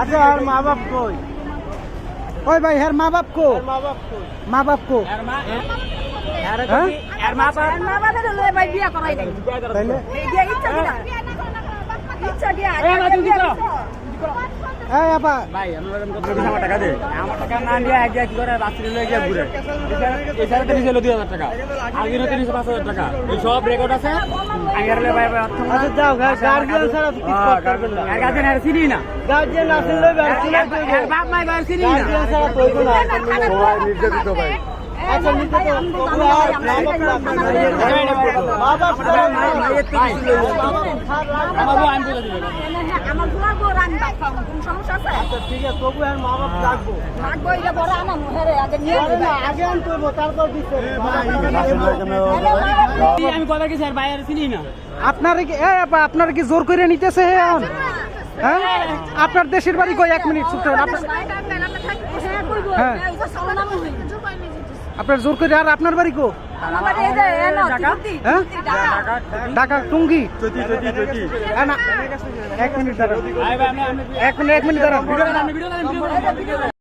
আচ্ছা আর মা বাপ কই? ওই ভাই হ্যার মা বাপ কো? মা বাপ কই? মা বাপ কো? আর মা হ্যাঁ? আর মা বাপ? মা বাবার লয়ে ভাই বিয়া করাই নাই তাইলে? বিয়া ইচ্ছা দিয়া। ইচ্ছা দিয়া। এই আপা ভাই আমরা আমার টাকা দে আমার টাকা না নিয়ে এক এক করে রাত্রি লয়ে গিয়ে ঘুরে এছাড়া তো নিয়েছিল দুই হাজার টাকা আগে তো নিয়েছে পাঁচ হাজার টাকা এই সব রেকর্ড আছে আমি আর ভাই ভাই আচ্ছা যাও গার্জিয়ান ছাড়া তো কিছু করতে পারবেন না গার্জিয়ান আর চিনি না গার্জিয়ান আসলে লইবে আর বাপ মাই ভাই চিনি না গার্জিয়ান ছাড়া তো না সবাই নির্যাতিত ভাই আচ্ছা নির্যাতিত মা বাপ আমার বউ আমি বলে দিবেন আমার বুড়া বউ রান বাপ কোন সমস্যা আছে? ঠিক আছে তবু আর মা বাপ রাখব। ভাগবো এটা বড় আনা মুহেরে আগে নিয়ে যাবে। আগে আনতে তারপর দিতে আমি কথা কি স্যার বাইরে চিনি না। আপনারা কি কি জোর করে নিতেছে এখন? হ্যাঁ আপনার দেশের বাড়ি কই? এক মিনিট চুপ থাকুন। আপনার হ্যাঁ। জোর করে আর আপনার বাড়ি কো হ্যাঁ ঢাকা? টুঙ্গি। হ্যাঁ, এক মিনিট দাঁড়ান এক মিনিট এক মিনিট দাঁড়ান। Video video